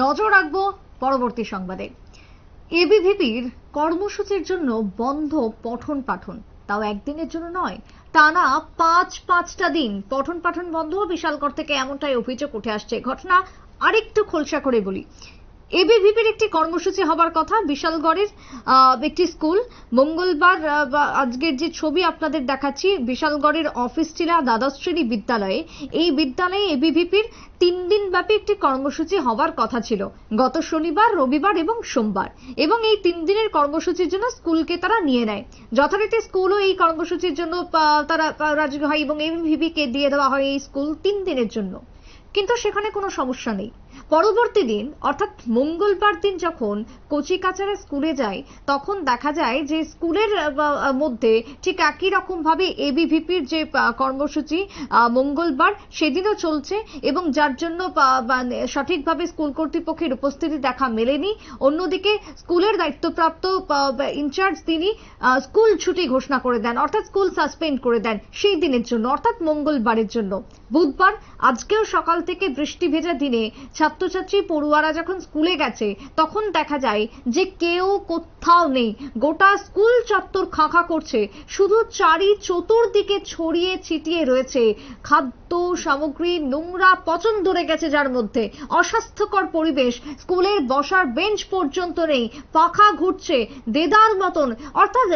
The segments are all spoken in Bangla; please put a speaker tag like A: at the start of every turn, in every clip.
A: নজর রাখব পরবর্তী সংবাদে। এবিভিপির কর্মসূচির জন্য বন্ধ পঠন পাঠন তাও একদিনের জন্য নয়, টানা পাঁচ পাঁচটা দিন পঠন পাঠন বন্ধ। বিশালগড় থেকে এমনটাই অভিযোগ উঠে আসছে। ঘটনা আরেকটু খোলসা করে বলি। এবিভিপির একটি কর্মসূচি হবার কথা, বিশালগড়ের একটি স্কুল। মঙ্গলবার আজকের যে ছবি আপনাদের দেখাচ্ছি, বিশালগড়ের অফিস টিলা দ্বাদশ শ্রেণি বিদ্যালয়ে। এই বিদ্যালয়ে এবিভিপির তিন দিন ব্যাপী একটি কর্মসূচি হবার কথা ছিল, গত শনিবার, রবিবার এবং সোমবার। এবং এই তিন দিনের কর্মসূচির জন্য স্কুলকে তারা নিয়ে নেয়। যথারীতি স্কুলও এই কর্মসূচির জন্য তারা রাজি হয় এবং এবিভিপি কে দিয়ে দেওয়া হয় এই স্কুল তিন দিনের জন্য। কিন্তু সেখানে কোনো সমস্যা নেই। পরবর্তী দিন, অর্থাৎ মঙ্গলবার দিন যখন কচি কাচারা স্কুলে যায়, তখন দেখা যায় যে স্কুলের মধ্যে ঠিক একই রকম ভাবে এবিভিপির যে কর্মসূচি মঙ্গলবার সেদিনও চলছে এবং যার জন্য সঠিকভাবে স্কুল কর্তৃপক্ষের উপস্থিতি দেখা মেলেনি। অন্যদিকে স্কুলের দায়িত্বপ্রাপ্ত ইনচার্জ তিনি স্কুল ছুটি ঘোষণা করে দেন, অর্থাৎ স্কুল সাসপেন্ড করে দেন সেই দিনের জন্য, অর্থাৎ মঙ্গলবারের জন্য। বুধবার, আজকেও সকাল থেকে বৃষ্টি ভেজা দিনে ছাত্রছাত্রী পড়ুয়ারা যখন স্কুলে গেছে, তখন দেখা যায় যে কেউ কোথাও নেই। গোটা স্কুল চত্বর খাঁখা করছে। শুধু চারি চতুর্দিকে ছড়িয়ে ছিটিয়ে রয়েছে। খাদ্য সামগ্রী, নোংরা পচন ধরে গেছে যার মধ্যে। অস্বাস্থ্যকর পরিবেশ, স্কুলের বসার বেঞ্চ পর্যন্ত নেই। পাখা ঘুরছে দেদার মতন। অর্থাৎ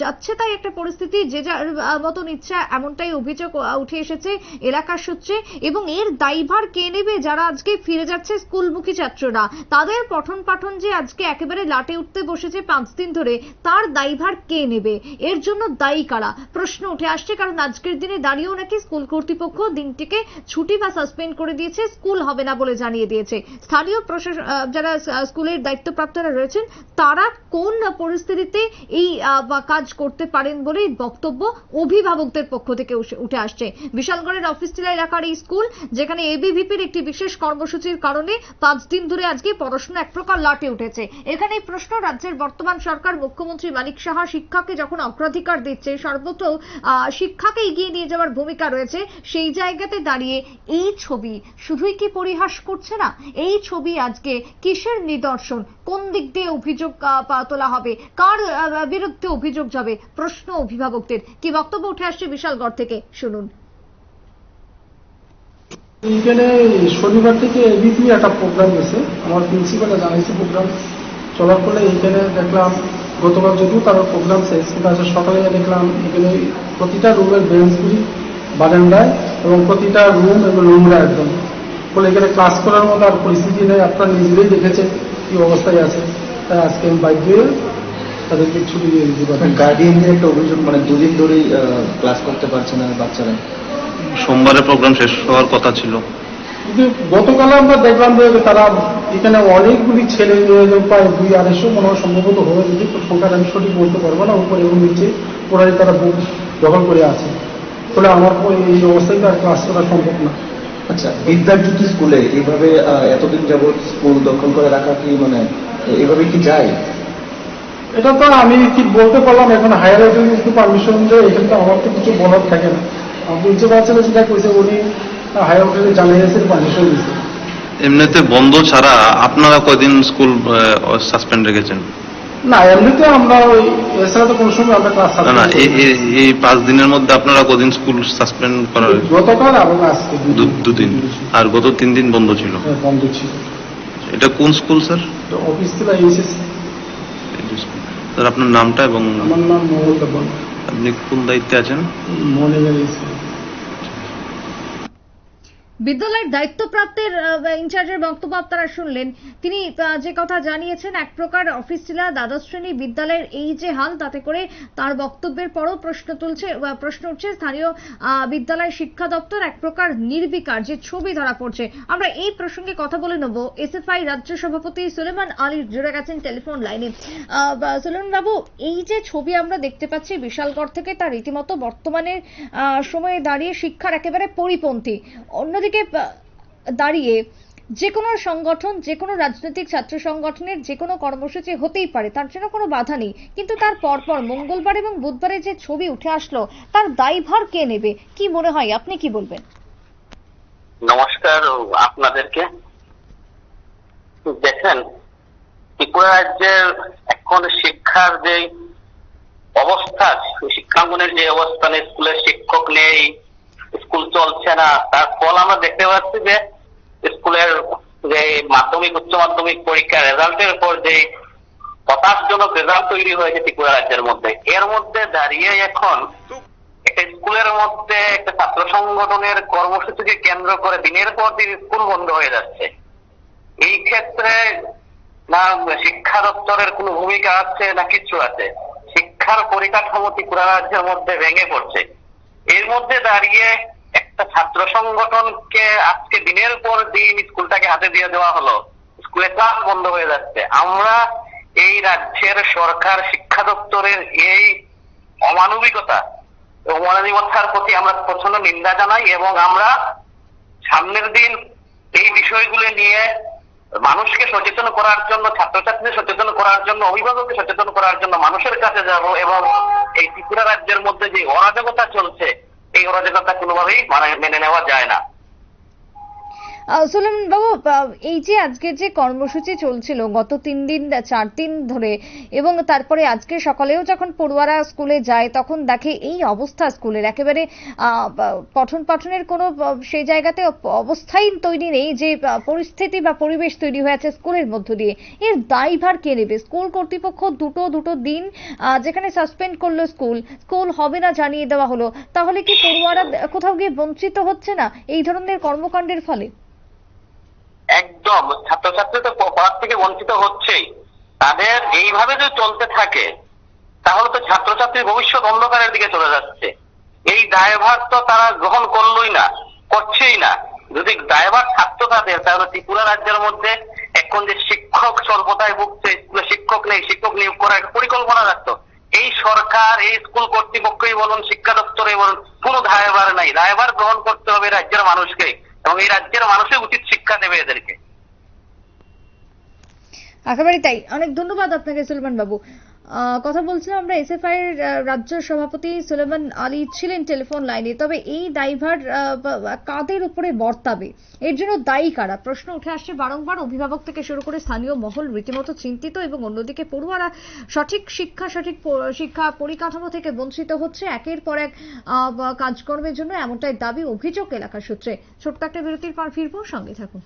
A: যাচ্ছে তাই একটা পরিস্থিতি, যে যার মতন ইচ্ছা, এমনটাই অভিযোগ উঠে এসেছে। এলাকার সূত্রে এবং এর দায়ভার কে নেবে যারা আজকে ফিরে যাচ্ছে স্কুলমুখী ছাত্ররা? তাদের পঠন পাঠন যে আজকে একেবারে লাটে উঠতে বসেছে পাঁচ দিন ধরে, তার দায়ভার কে নেবে? এর জন্য দায়ী কারা? প্রশ্ন উঠে আসছে, কারণ আজকের দিনে দাঁড়িয়েও নাকি স্কুল কর্তৃপক্ষ দিনটিকে ছুটি বা সাসপেন্ড করে দিয়েছে, স্কুল হবে না বলে জানিয়ে দিয়েছে। স্থানীয় প্রশাসন যারা স্কুলের দায়িত্বপ্রাপ্তরা রয়েছেন, তারা কোন পরিস্থিতিতে এই কাজ করতে পারেন বলে বক্তব্য অভিভাবকদের পক্ষ থেকে উঠে আসছে। বিশালগড়ের অফিস টিলা এলাকার এই স্কুল, যেখানে এবিভিপির একটি বিশেষ কর্মসূচির কারণে পাঁচ দিন ধরে আজকে পড়াশোনা এক প্রকার লাটে উঠেছে। এখানে প্রশ্ন রাজ্যের বর্তমান সরকার মুখ্যমন্ত্রী মানিক সাহা শিক্ষাকে যখন অগ্রাধিকার দিচ্ছে সর্বত্র আহ, শিক্ষাকে এগিয়ে নিয়ে যাওয়ার ভূমিকা রয়েছে সেই জায়গাতে দাঁড়িয়ে এই ছবি শুধুই কি পরিহাস করছে না? এই ছবি আজকে কিসের নিদর্শন? কোন দিক দিয়ে অভিযোগ তোলা হবে? কার বিরুদ্ধে অভিযোগ যাবে? প্রশ্ন অভিভাবকদের। কি বক্তব্য উঠে আসছে বিশালগড় থেকে? শুনুন।
B: এইখানে শনিবার থেকে এবিপি একটা প্রোগ্রাম গেছে আমার প্রিন্সিপালে জানাইছে প্রোগ্রাম চলার ফলে এইখানে দেখলাম গতকাল যদিও তার প্রোগ্রাম শেষ, কিন্তু আজকে সকালে দেখলাম এখানে প্রতিটা রুমের বেঞ্চগুলি বারান্দায় এবং প্রতিটা রুম এবং নোংরা একদম। ফলে এখানে ক্লাস করার মতো আর পরিস্থিতি নেই। আপনারা নিজেরাই দেখেছেন কি অবস্থায় আছে। তাই আজকে আমি বাইক দিয়ে তাদেরকে ছুটি দিয়ে দিতে পারি।
C: গার্ডিয়ানদের একটা অভিযোগ মানে দুদিন ধরেই ক্লাস করতে পারছে না বাচ্চারা।
D: সোমবারের প্রোগ্রাম শেষ হওয়ার কথা ছিল।
B: গতকাল আমরা দেখলাম যে তারা এখানে অনেকগুলি ছেলে মেয়ে প্রায় দুই আড়াইশো মনে হয় সম্ভবত হবে যদি সংখ্যাটা আমি সঠিক বলতে পারব না উপরে এবং নিচে ওরাই তারা বুক দখল করে আছে। ফলে আমার এই অবস্থায় তো ক্লাস করা সম্ভব না।
C: আচ্ছা বিদ্যাজ্যোতি স্কুলে এইভাবে আহ, এতদিন যাবৎ স্কুল দখল করে রাখা কি মানে এভাবে কি যায়?
B: এটা তো আমি কি বলতে পারলাম এখন হায়ার এডুকেশন পারমিশন যে এখানে আমার তো কিছু বলার থাকে না। প্রিন্সিপাল ছিল যেটা কইছে উনি হায়ার অফিসে জানিয়েছেন পারমিশন দিচ্ছে
D: এমনিতে বন্ধ ছাড়া আপনারা কয়দিন স্কুল সাসপেন্ড রেখেছেন?
B: না এমনিতে আমরা ওই এছাড়া তো কোনো সময় আমরা ক্লাস
D: না না এই- পাঁচ দিনের মধ্যে আপনারা কদিন স্কুল সাসপেন্ড করা হয়েছে?
B: গতকাল এবং আজকে
D: দুদিন। আর গত তিন দিন বন্ধ ছিল?
B: হ্যাঁ, বন্ধ ছিল।
D: এটা কোন স্কুল স্যার?
B: অফিস থেকে।
D: স্যার আপনার নামটা এবং
B: আমার নাম মোহাম্মদ
D: আপনি কোন দায়িত্বে আছেন?
B: মনে
A: বিদ্যালয়ের দায়িত্বপ্রাপ্তের ইনচার্জের বক্তব্য আপনারা শুনলেন। তিনি যে কথা জানিয়েছেন, এক প্রকার অফিস ছিল দ্বাদশ শ্রেণি বিদ্যালয়ের এই যে হাল, তাতে করে তার বক্তব্যের পরও প্রশ্ন তুলছে প্রশ্ন উঠছে স্থানীয় বিদ্যালয় শিক্ষা দপ্তর এক প্রকার নির্বিকার যে ছবি ধরা পড়ছে। আমরা এই প্রসঙ্গে কথা বলে নেব এসএফআই রাজ্য সভাপতি সুলেমান আলী জুড়ে গেছেন টেলিফোন লাইনে। সুলেমান বাবু এই যে ছবি আমরা দেখতে পাচ্ছি বিশালগড় থেকে তার রীতিমতো বর্তমানের সময়ে দাঁড়িয়ে শিক্ষার একেবারে পরিপন্থী। অন্যদিকে আহ, দাঁড়িয়ে যে কোনো সংগঠন যে কোনো রাজনৈতিক ছাত্র সংগঠনের যে কোনো কর্মসূচি হতেই পারে তার জন্য কোনো বাধা নেই। কিন্তু তার পরপর মঙ্গলবার এবং বুধবারে যে ছবি উঠে আসলো তার দায়ভার কে নেবে? কি মনে হয়? আপনি কি বলবেন?
E: নমস্কার আপনাদেরকে। দেখেন ত্রিপুরা রাজ্যের এখন শিক্ষার যে অবস্থা শিক্ষাঙ্গনের যে অবস্থানে স্কুলের শিক্ষক নেই স্কুল চলছে না। তার ফল আমরা দেখতে পাচ্ছি যে স্কুলের যে মাধ্যমিক, উচ্চ মাধ্যমিক পরীক্ষার রেজাল্টের উপর যে হতাশজনক রেজাল্ট তৈরি হয়েছে ত্রিপুরা রাজ্যের মধ্যে, এর মধ্যে দাঁড়িয়ে এখন একটা স্কুলের মধ্যে একটা ছাত্র সংগঠনের কর্মসূচিকে কেন্দ্র করে দিনের পর দিন স্কুল বন্ধ হয়ে যাচ্ছে। এই ক্ষেত্রে না শিক্ষা দপ্তরের কোনো ভূমিকা আছে না কিছু আছে? শিক্ষার পরিকাঠামো ত্রিপুরা রাজ্যের মধ্যে ভেঙে পড়ছে। এর মধ্যে দাঁড়িয়ে একটা ছাত্র সংগঠনকে আজকে দিনের পর দিন স্কুলটাকে হাতে দিয়ে দেওয়া হলো। স্কুলে ক্লাস বন্ধ হয়ে যাচ্ছে। আমরা এই রাজ্যের সরকার, শিক্ষা দপ্তরের এই অমানবিকতা, অমানবিকতার প্রতি আমরা প্রচণ্ড নিন্দা জানাই এবং আমরা সামনের দিন এই বিষয়গুলো নিয়ে মানুষকে সচেতন করার জন্য, ছাত্রছাত্রীদের সচেতন করার জন্য অভিভাবককে সচেতন করার জন্য মানুষের কাছে যাব এবং এই ত্রিপুরা রাজ্যের মধ্যে যে অরাজকতা চলছে এই অরাজকতা কোনোভাবেই মানে মেনে নেওয়া যায় না।
A: সুলেমান বাবু এই যে আজকে যে কর্মসূচি চলছিল গত তিন দিন, চার দিন ধরে, এবং তারপরে আজকে সকালেও যখন পড়ুয়ারা স্কুলে যায়, তখন দেখে এই অবস্থা স্কুলের। একেবারে পঠন পাঠনের কোনো সেই জায়গাতে অবস্থাই তৈরি নেই যে পরিস্থিতি বা পরিবেশ তৈরি হয়েছে স্কুলের মধ্য দিয়ে। এর দায়ভার কে নেবে? স্কুল কর্তৃপক্ষ দুটো দুটো দিন যেখানে সাসপেন্ড করল স্কুল স্কুল হবে না জানিয়ে দেওয়া হলো। তাহলে কি পড়ুয়ারা কোথাও গিয়ে বঞ্চিত হচ্ছে না? এই ধরনের কর্মকাণ্ডের ফলে?
E: একদম। ছাত্রছাত্রী তো পড়ার থেকে বঞ্চিত হচ্ছেই। তাদের এইভাবে যদি চলতে থাকে, তাহলে তো ছাত্রছাত্রীর ভবিষ্যৎ অন্ধকারের দিকে চলে যাচ্ছে। এই দায়ভার তো তারা গ্রহণ করলোই না, করছেই না। যদি দায়ভার থাকতো তাদের, তাহলে ত্রিপুরা রাজ্যের মধ্যে এখন যে শিক্ষক স্বল্পতায় ভুগছে, স্কুলে শিক্ষক নেই, শিক্ষক নিয়োগ করার একটা পরিকল্পনা রাখতো। এই সরকার, এই স্কুল কর্তৃপক্ষই বলুন শিক্ষা দপ্তরে বলুন, কোনো দায়ভার নাই। দায়ভার গ্রহণ করতে হবে রাজ্যের মানুষকে। এবং এই রাজ্যের মানুষই উচিত শিক্ষা দেবে এদেরকে।
A: একেবারে তাই। অনেক ধন্যবাদ আপনাকে, সুলমান বাবু। কথা বলছিলাম আমরা এসএফআই এর রাজ্য সভাপতি সুলেমান আলী ছিলেন টেলিফোন লাইনে। তবে এই দায়ভার কাদের উপরে বর্তাবে? এর জন্য দায়ী কারা? প্রশ্ন উঠে আসছে বারংবার। অভিভাবক থেকে শুরু করে স্থানীয় মহল রীতিমতো চিন্তিত এবং অন্যদিকে পড়ুয়ারা সঠিক শিক্ষা সঠিক শিক্ষা পরিকাঠামো থেকে বঞ্চিত হচ্ছে। একের পর এক কাজকর্মের জন্য এমনটাই দাবি অভিযোগ এলাকার সূত্রে। ছোট্ট একটা বিরতির পর ফিরবো। সঙ্গে থাকুন।